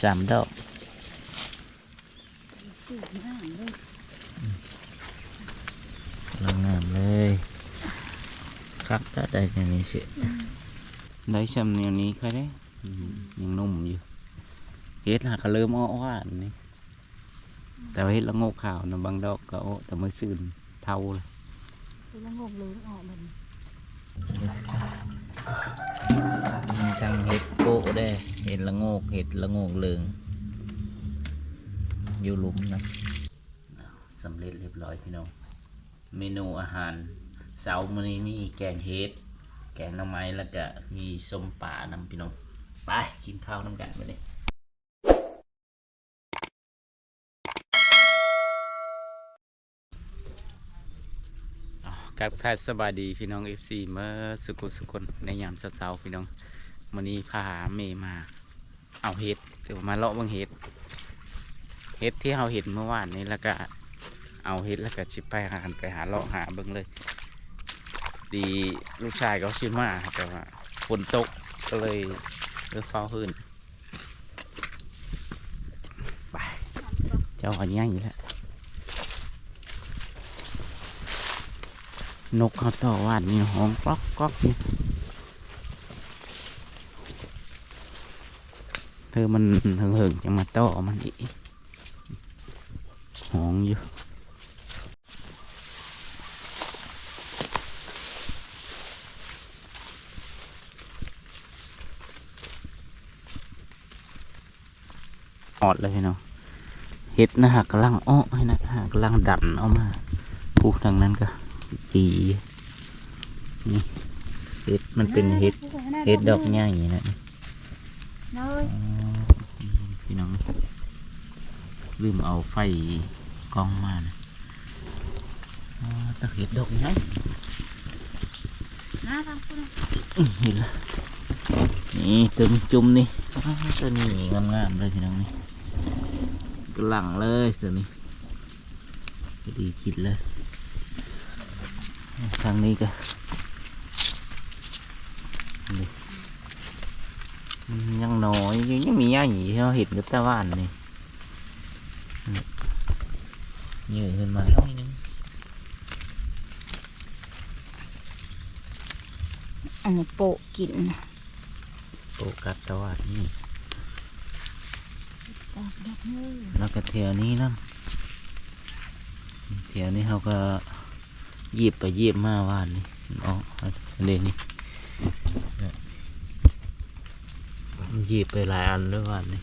สามดอกสูงมากเลยกำลังงามเลยครับก็ได้แค่นี้สิได้ชำเนียวนี้ค่อยได้อืมยังนุ่มอยู่เฮ็ดหากก็เริ่มอ้อว่านนี่แต่ว่าเฮ็ดละโงกขาวนะบางดอกก็โอ้แต่มื่อซื่นเท่าเลยคือละงกเหลืองออกมัน โกะได้เห็ดละโงกเห็ดละโงกเหลืองอยู่หลุมนะสำเร็จเรียบร้อยพี่น้องเมนูอาหารเช้ามื้อนี้มีแกงเห็ดแกงหน่อไม้แล้วก็มีส้มป่านำพี่น้องไปกินข้าวน้ำกันไปเลยกับท่าสบายดีพี่น้อง FC เมื่อสุกุสุคนในยามเช้าๆพี่น้อง วันนี้พาเมมา เอาเห็ดเดี๋ยวมาเลาะบางเห็ดเห็ดที่เราเห็นเมื่อวานนี้แล้วก็เอาเห็ดแล้วก็ชิไปหาไปหาเลาะหาเบิ่งเลย ดีลูกชายเขาชื่อมาแต่ว่าฝนตกก็เลยเลือเฝ้าขึ้นไปเจ้าหันย่างอยู่แล้วนกเขาต่อวานมีห้องกรอกกรอกนี่เธ อมันเหิงๆจะมาต่อมันอีกหองอยู่ออดเลยพี่น้อเห็ดนะฮะกำลังอ้อให้นะฮะกำลังดันออกมาผูกทางนั้นก็จีนี่เห็ดมันเป็นเห็ดเห็ดดอกใหญ่นะเลยอ๋อพี่ น้องลืมเอาไฟกล้องมานะอ๋อตะเห็ดดอกใหญ่น่ารักคุณอื้อเห็นละนี่ตึมจุ่มนี่อ้าวตัวนี้งามๆเลยพี่น้องนี่กำลังเลยตัวนี้พอดีคิดเลยทางนี้ก็นี่มั นยังน้อยยังมีย่าหยีเราเห็นกับตาว่านนี่นี่เยอะขึ้นมาแล้วนิดนึงอันนี้โปะกินโฟกัสตาว่านนี่ดอกดอกเลยแล้วก็แถวนี้นะแถวนี้เขาก็หยิบไปหยิบมาว่านนี่อ๋ออันนี้นี่เนี่ย หยิบไปหลายอันด้วยว่านนี่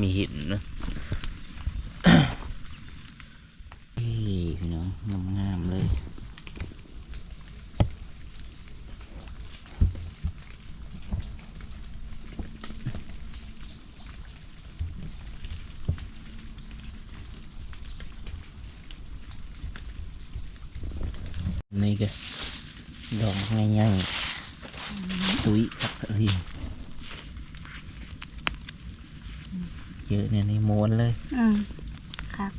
มีหินนะนี่พี่น้องงามๆเลยนี่ก็ดอกง่ายๆตุ้ยครับ เอ้ยเยอะเนี่ยนี่ม้วนเลย อืมครับ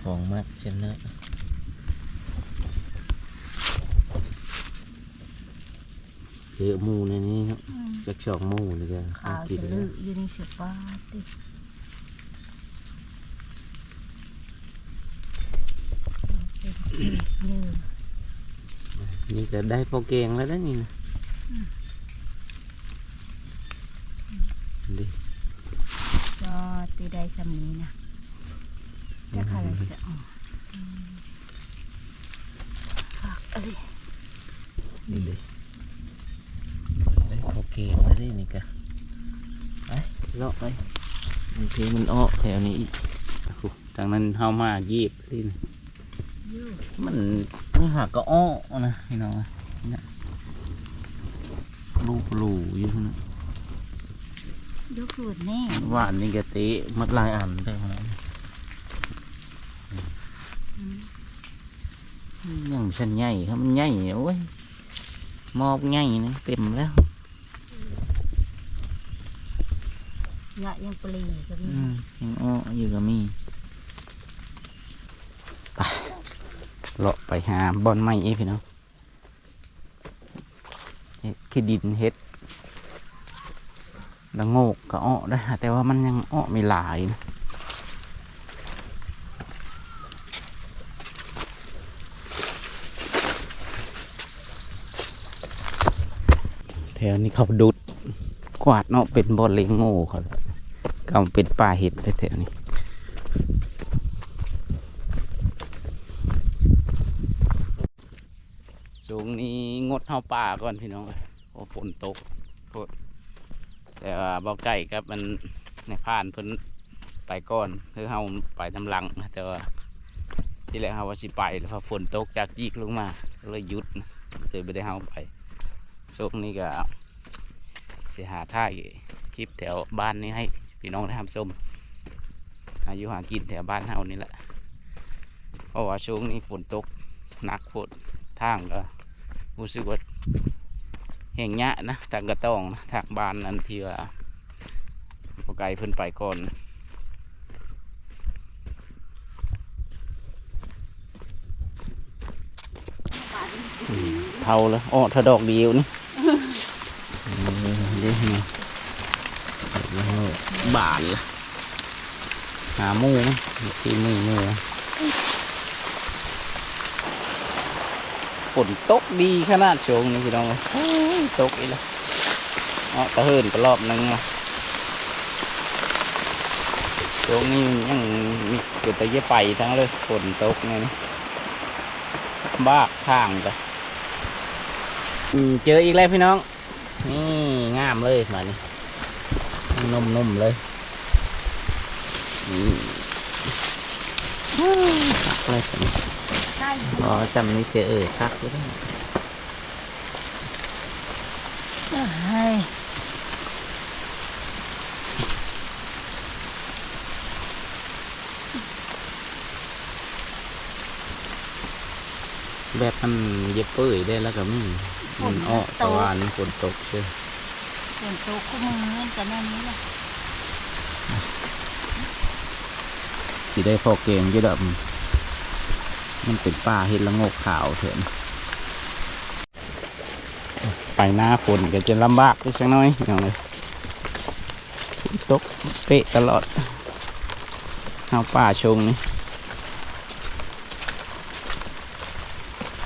ของมากชนะเยอะหมูในนี้ครับจักชอกหมูเลยก็ขาวกิจะนลืแล้ออยู่ในเสือป้าติเยอะนี่ก็ได้พอแกงแล้วนะนี่นะดิ ก็ตีได้สำนีนะจะขาดเสียงฝากเอ้ยนี่ดิได้พอแกงแล้วดินี่ก็ไปเลาะไปบางทีมันอ้อแถวนี้อีกอู้ทางนั้นเฮามาเยีบดินะมันมันหักก็อ้อนะพี่น้องนี่ยลูกหลูอยู่นะ ดูขูดแน่หวานนี่กะติมัดหลายอันได้ขนาดนี้ยังฉันใหญ่ครับมันใหญ่โอ้ยมอบใหญ่นะเต็มแล้วยะยังปลีก็มีอืมยังอ้ออยู่ก็มีไปเลาะไปหาบอนไม้เอ้พี่น้องเฮ็ดขี้ดินเฮ็ดแล้วโงกก็อ้อได้แต่ว่ามันยังอ้อไม่หลายนะแถวนี้เขาดุดกวาดเนาะเป็นบอลเลงโง่เขาก็เป็นป่าเห็ดแถวนี้สูงนี้งดเฮาป่าก่อนพี่น้องเอ้ยเพราะฝนตกโพด แต่ว่าบ่ใกล้ครับมันในผ่านเพิ่นไปก่อนคือเฮาไปทำหลังแต่ว่าที่แรกเฮาว่าสิไปแล้วพอฝนตกจากยีกลงมาเลยหยุดเลยไม่ได้เฮาไปช่วงนี้ก็สิหาท่ายคลิปแถวบ้านนี้ให้พี่น้องได้ทำชมอายุหากินแถวบ้านเฮานี่แหละเพราะว่าช่วงนี้ฝนตกหนักโพดทางก็รู้สึกว่า แห่งยะนะทางกระต้องนะทางบานนั้นที่ว่าพอไกลเพิ่นไปก่อนเท่าแล้วอ้อถ้าดอกเดียวนี่เดี๋ยวนี่บานละหาหมูนะที่มือมือ ฝนตกดีขนาดช่วงนี้พี่น้องเอ้ยตกอีกแล้วเนาะตะเฮินก็รอบหนึงเนาช่วงนี้ยังมีเกิดต่เยอะไปทั้งเลยฝนตกเนี่ยบ้าทางจ้ะเจออีกแล้วพี่น้อง นี่งามเลยมานี่นุ่มๆเลยนี่คักเลยตัวนี้ใช่ อ๋อจำนี้เจอเออคักเลยนะเฮ้ยแบบมันเย็บเปื่อยได้แล้วก็มีมันอ้อตะวันฝนตกเชื่อฝนตกคู่มือเงินกันแน่นี้แหละสีได้พอเกงอยี่ดอก มันเป็นป่าเห็ดละงกขาวเถอะนไปหน้าฝนก็จะลำบากไปสักหน้อยอย่างเลยตกเปะตลอดเอาป่าชงนี่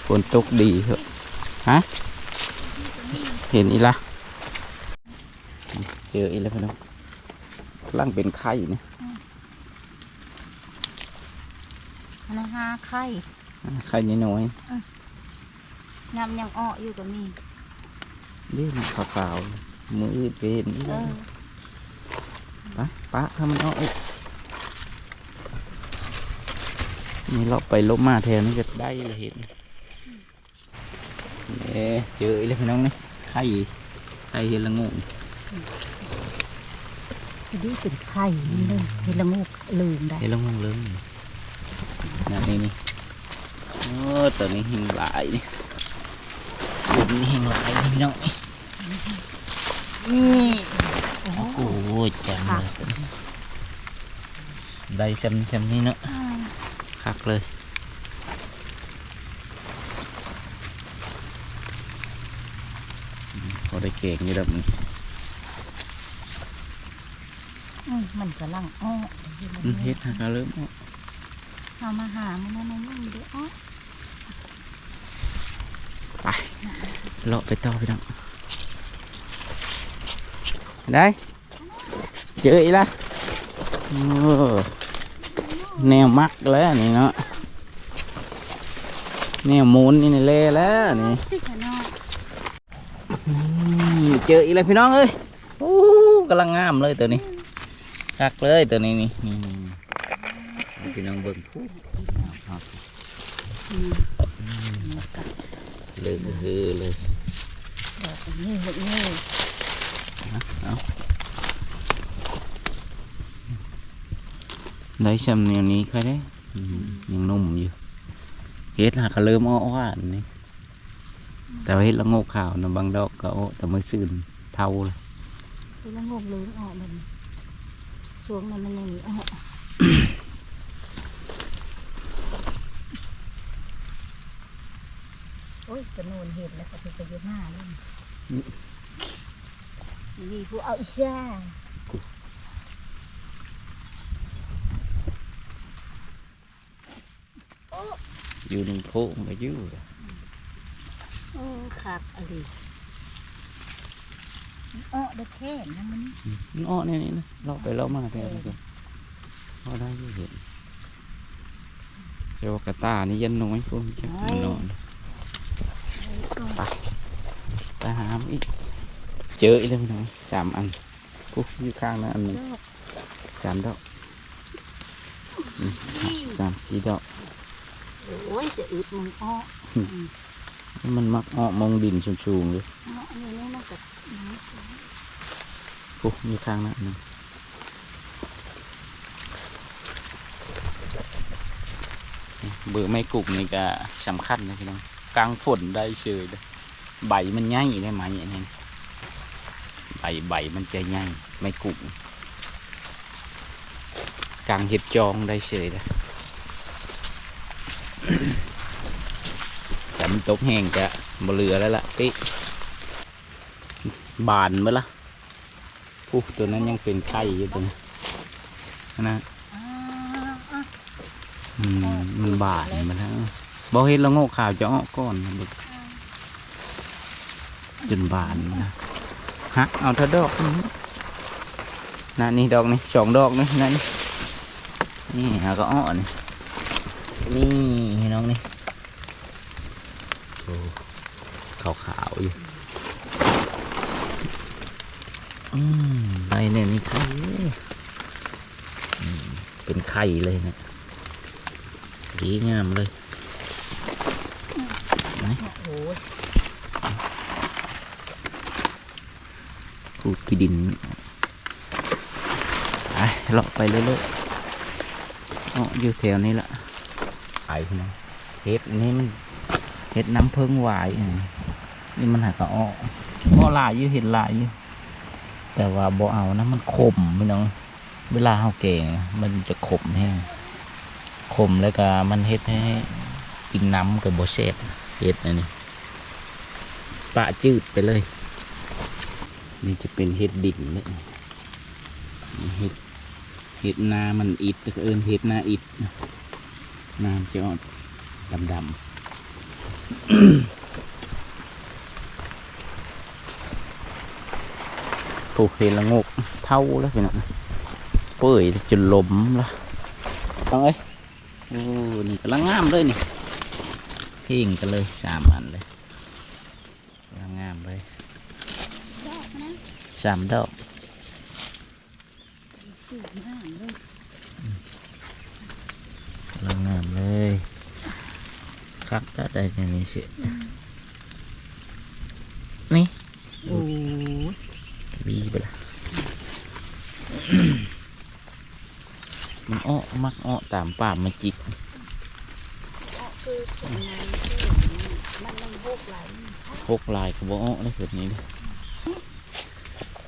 ฝนตกดีเหอะฮะ เห็นอีละเจออีแล้วพี่น้องกำลังเป็นไข่นี่ย อันนะฮะไข่ไข่น้อยยำยังอ้ออยู่กับนี่ๆเรียกมันขาวๆมืออืดไปเห็นอีเอแล้วอปะปะถ้ามันเอาอีกนี่เราไปลบมาแถวนี้ก็ได้เลยเห็นเนี่เจออีแล้วพี่น้องนี่ไข่ไข่เห็นละงูทีนี้เป็นไข่นี่เลยเห็นละงูกลืมได้เห็นละงูเลย นั่นนี่นี่โอ้ตัวนี้หิงหลายนี่ตัวนี้หิงหลายนี่พี่น้องนี่นี่โอ้โหจังเลยตัวนี้ได้ซ้ำๆนี่เนาะอืมคักเลยพอได้เก่งอยู่แบบนี้อืมมันกำลังอ้อมันเฮ็ดหักแล้วเริ่มออก เอามาหามันนั่นนั่นเดี๋ยวอ้อไปเลาะไปต่อไปน้องได้เจออีกละแนวมักแล้วนี่เนาะแนวมูนนี่นี่เละแล้วนี่เจออีกแล้วพี่น้องเอ้ยโอ้กำลังงามเลยตัวนี้คักเลยตัวนี้นี่นี่ พี่น้องเบิ่งพูครับอืมเลยคือเลยดอกนี่ดอกนี่ได้ชำเนียวนี้ค่อยได้อืมยังนุ่มอยู่เฮ็ดหักก็เริ่มอ้อหวานนี่แต่ว่าเฮ็ดละโงกขาวนะบางดอกก็อ้อแต่ไม่ซื่นเท่าเลยเห็นละงูกลืมอ้อมันช่วงนั้นมันยังมีอ้อ โอ้ยกระโนนเห็ดแล้วก็ไปไปเยอะมากเลยนี่ผู้เอาอีซ่าอยู่ในโพงก็อยู่โอ้คักอะไรอ้อเด็กแค่นะมันมันอ้อเนี่ยนี่นะเลาะไปเลาะมาแต่ละคนเอาได้อยู่เห็นเจ้ากระตายนี่ยันน้อยพวกจะมันนอน ไป หาอีก เจออีกแล้วพี่น้องสามอันปุ๊บอยู่ข้างนั้นอันหนึ่งสามดอกอืมสามสี่ดอกโอ้ยจะอึดมึงอ้อมันมักออกมองดินสูงๆเลยเนาะนี่นี่มันก็ปุ๊บอยู่ข้างนั้นอันหนึ่งนี่เบอร์ไม่กุกนี่ก็สำคัญนะพี่น้องกลางฝนได้เฉยเลย ใบมันใหญ่ได้ไหมอย่างนี้ใบใบมันจะใหญ่ไม่กุกกลางเห็ดจองได้เฉยเลยแต่มันตกแห้งจะบเหลือแล้วล่ะติบานมื่อละผู้ตัวนั้นยังเป็นไข่อยู่ตัวนี้นะอ่าอะมันบานมาแล้วบอกเห็นแล้วโง่ข่าวจะอ้อก้อนบิด จนบานนะฮักเอาเท่าดอกนี้นั่นนี่ดอกนี่สองดอกนี่นั่นนี่นี่หาก็อ้อนี่นี่พี่น้องนี่โอ้ขาวขาวๆอยู่อืมใบเนี่ยนี่ไข่เป็นไข่เลยนะดีงามเลย โอ้ย ขูดขี้ดินไปเลาะไปเรื่อยๆอ๋ออยู่แถวนี้ละไปพี่น้องเห็ดอันนี้มันเห็ดน้ำเพิงหวายอะนี่มันหากระอ้ออ้อหลายอยู่เห็ดหลายอยู่แต่ว่าบ่เอานะมันขมพี่น้อง เวลาเฮาแกงมันจะขมแห้งขมแล้วก็มันเฮ็ดให้กินน้ำกับบ่แซ่บเฮ็ดอันนี้ปะจืดไปเลย นี่จะเป็นเห็ดดิ่งเนี่ยเห็ดเห็ดนามันอิดเอินเห็ดนาอิดน้ำจะออกดำดำผูกเห็นละงกเท่าแล้วเป็นไงเปื่อยจนล้มละต้องเอ้ยโอ้นี่กำลังงามเลยนี่เพ่งกันเลยสามอันเลยกำลังงามเลย ดอกนะ สามดอกลังงามเลยคักก็ได้ในนี้สินี่โอ้บีไปละมันอ้อมักอ้อตามป่ามาจิกคือคนนั้นมันมันบุกไหลพกลายกับอ้อได้แบบนี้เลยใช่อ๋อตะไคร่บักองเอ้ยมันโอ้ไข่เห็ดละงกขาวพี่น้องหูดนะอืมคือมีคนเนา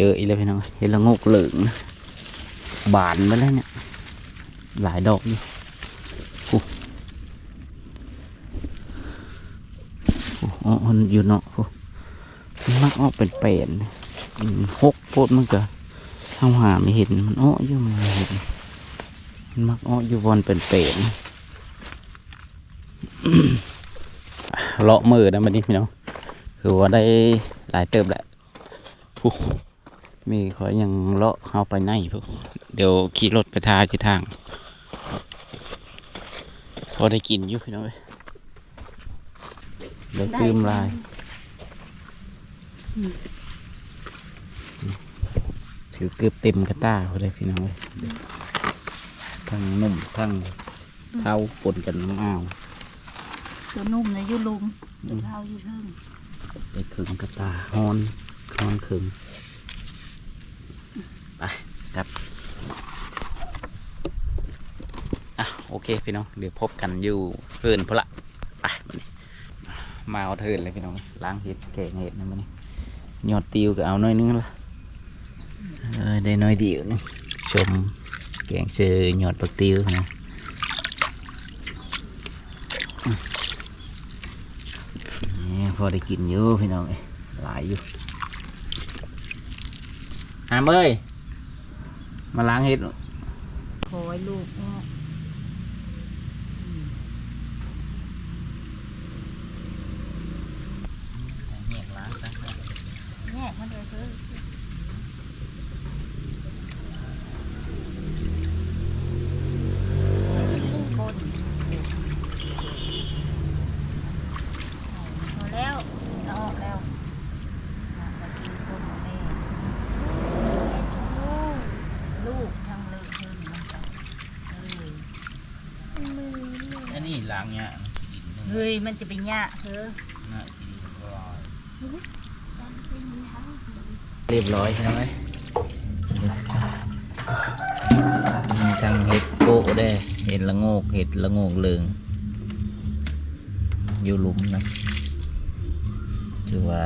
จออีกแล้วพี่น้องเห็นละงกเหลืองบานมาแล้วเนี่ย หลายดอกอยู่โอ้โอ้อ๋อมันอยู่เนาะโอ้มันมักออกเป็นเป็ดอืมหกโพดมันก็เอาหาไม่เห็นมันอ้ออยู่มันไม่เห็นมันมักอ้ออยู่บนเป็นเป็ดเลาะมือนะมันนี้พี่น้องคือว่าได้หลายเติบแหละผู้ มีขอยยังเลาะเข้าไปในพวกเดี๋ยวขี่รถไปทาที่ทาง พอได้กินอยู่พี่น้องเอ้ยเดี๋ยวตืมลายถือเกือบเต็มกระต้าพอได้พี่น้องเอ้ยทั้งนุ่มทั้งเท้าปนกันน้ำอ้าวตัวนุ่มนะอยู่ลุมตัวเท้าอยู่เทิงไปขึงกระตาฮอนฮอนขึง ไปครับอะโอเคพี่น้องเดี๋ยวพบกันอยู่เพื่อนพละไปมานี่มาเอาเทินเลยพี่น้องล้างเห็ดแกงเห็ดนะมันนี่ยอดติวก็เอาหน้อยนึงละเอได้น้อยเดียวนึงชมแกงเจอยอดปักติวนะพอได้กินอยู่พี่น้องเอ้ยหลายอยู่หามเอ้ย มาล้างเห็ด ขอให้ลูกงอก แยกล้างซะ แยกมันเลยเถอะนี่คนพอแล้วเอาออกแล้วอะมากินคนมาแม่ลูกลูกทั้งเลยขึ้นมันจะเออ อันนี้ล้างเนี่ย เฮ้ยมันจะเป็นหญ้าเธอเรียบร้อยใช่ไหมมีทั้งเห็ดโกะได้เห็ดละโงกเห็ดละโงกเหลืองอยู่หลุมนะถือว่า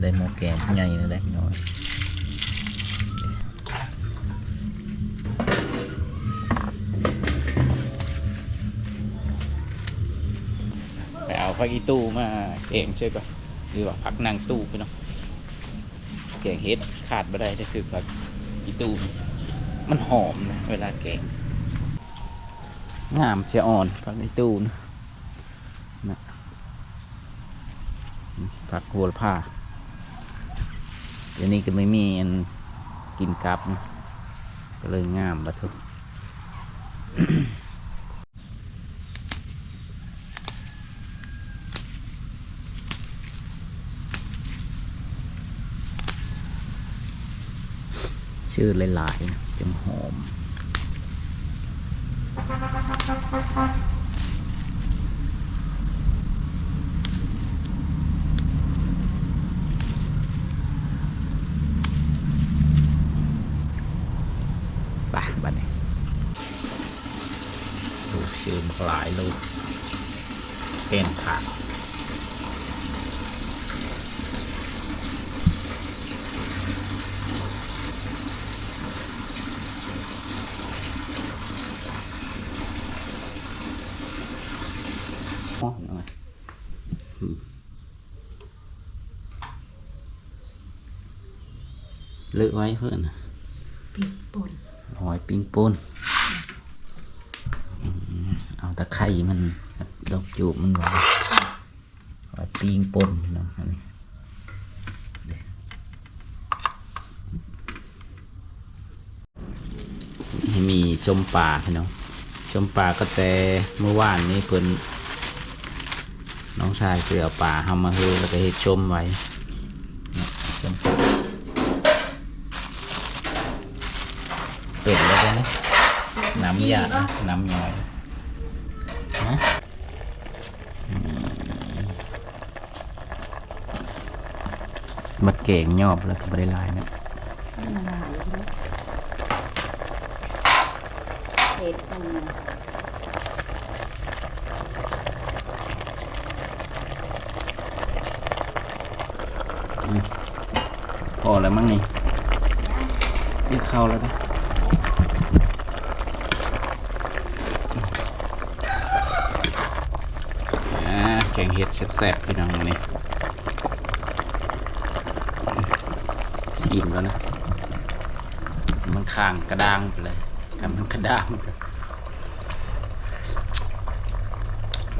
ได้หมอแกงใหญ่เลยได้พี่น้อย ไปเอาผักอีตู้มาเองใช่ปะหรือว่าผักนางตู้พี่น้องแกงเห็ดขาดไม่ได้ก็คือผักอีตู้มันหอมนะเวลาแกงงามจะอ่อนผักอีตู้นะนะผักโหระพาเดี๋ยวนี้ก็ไม่มีอันกินกับนะก็เลยงามบะทุก ชื่อหลายๆจังหอม ไปบัดนี้ลูชื่อหลายลูกเป็นผักหอมหน่อยอืมเลือกไว้เพื่อนนะปีป่นหอยปิ้งป่นอืมเอาตะไคร่มันดอกจูบมันไว้หอยปิ้งป่นเนาะอันนี้เดี๋ยวให้มีชมป่าพี่น้องชมป่าก็แต่เมื่อวานนี้เพิ่นน้องชายเสือเอาป่าเฮามาเฮือแล้วก็เฮ็ดชมไว้เนี่ยชม เป็ดแล้วกันนะน้ำยาน้ำย้อยนะมาเก่งยอบแล้วก็บริลายนะมันหลายเลยเห็ดอันพอแล้วมั้งนี่นี่เข้าแล้วนะอ่าแกงเห็ด แซ่บๆพี่น้องมานี่ชิมแล้วนะ มันข้างกระด้างไปเลยทำมันกระด้างไปเลย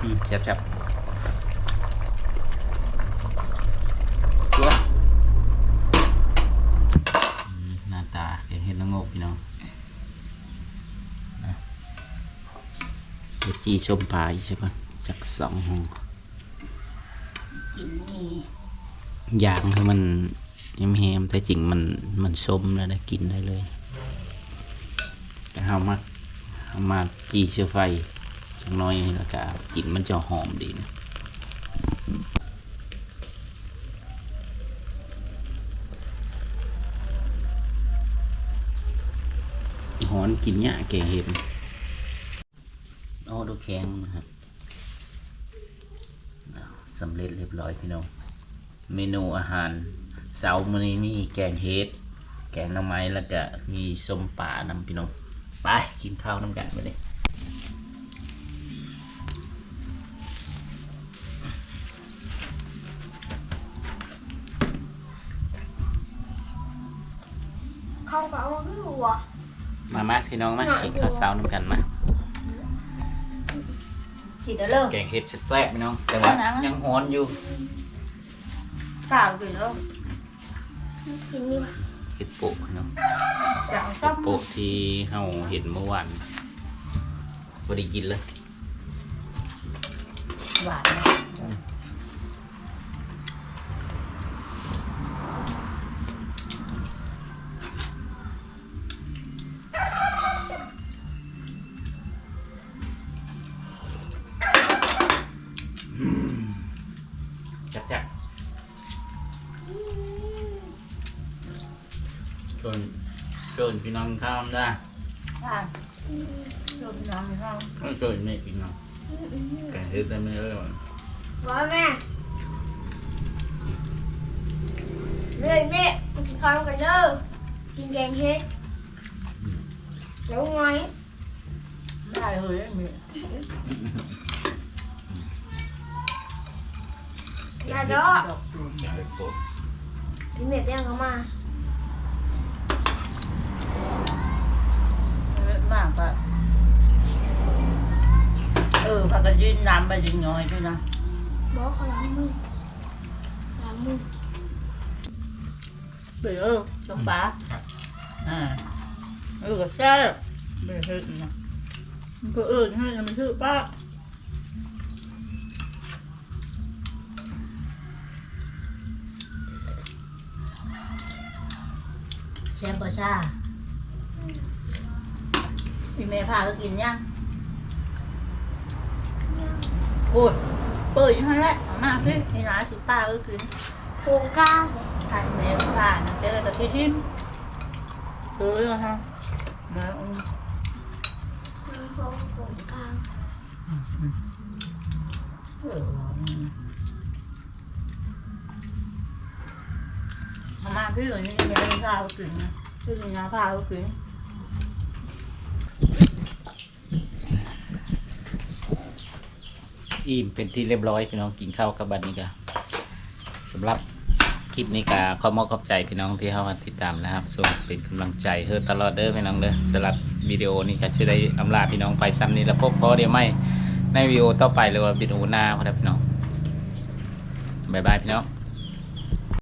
อืมแซ่บๆเกลืออืมหน้าตาแกงเห็ดละโงกพี่น้องนะเดี๋ยวจีชมปลาอีกใช่ปะจากสองห้อง กินนี่อย่างคือมันยังแฮมแต่จริงมันมันส้มแล้วได้กินได้เลยแต่เอามาเอามาจีเชื้อไฟสักหน้อยแล้วก็กินมันจะหอมดีนะอนกินเนี่ยแกเห็ดโอ้ดูแข็งนะครับ สำเร็จเรียบร้อยพี่น้อง เมนูอาหารเช้ามื้อนี้มีแกงเห็ด แกงหน่อไม้แล้วก็มีส้มป่านำพี่น้อง ไปกินข้าวน้ำกันไปเลยเข้ากับว่าคือหัวมามาพี่น้องมากินข้าวเช้าน้ำกันมา กินแล้วเลิกแกงเห็ดแซ่บๆพี่น้อง แต่ว่าเอานะยังฮ้อนอยู่สาวกินแล้วกินนี่วะเห็ดโปะพี่น้องจะเอาเห็ต้ดมโปะที่เฮาเห็นเมื่อวานพอได้กินเลย ชวนพี่น้องข้ามได้อะลมน้ำเข้าไม่ชวนไม่พี่น้องแกงเห็ดได้ไม่เยอะหรอกว่าแม่เรื่อยแม่มากินข้าวกันเด้อกินแกงเฮ็ดแล้วไงได้เลยมียาดอดอกตูมแกงเห็ดโปะพี่เม็ดเรียกเขามา เออพากันยืนน้ำไปยืนน้อยด้วยนะบอกเขาล้างมือล้างมือเบื่อเออต้มปลาอ่าเออ ก็แซ่บเบื่อเฮ็ดนะมันก็เออให้มันชื่อป้าแซ่บบ่ซ่าพี่แม่พาก็กินยังโอ้ยเปิดอยู่นั่นแหละเอามาพี่นี่ร้านสิป้าก็กินโกงก้าเลยใช่แม่ผ่านเจอแต่ที่ทิมซื้อเลยฮะมาอืมโกงโกงกลางเอออืมเอามาพี่เลยนี่ไม่ได้พาเขากินนะพี่มีน้าพาเขากิน อิ่มเป็นที่เรียบร้อยพี่น้องกินข้าวกับบันนี้ก็สำหรับคลิปนี้ก็ขอมอบขอบใจพี่น้องที่เข้ามาติดตามนะครับส่งเป็นกำลังใจเฮอตลอดเด้อพี่น้องเด้อสำหรับวิดีโอนี้ก็จะได้อำลาพี่น้องไปซ้ำนี้แล้วพบพอเดี๋ยวไม่ในวิดีโอต่อไปเลยว่าวิดีโอหน้าพอดพี่น้องบายบายพี่น้อง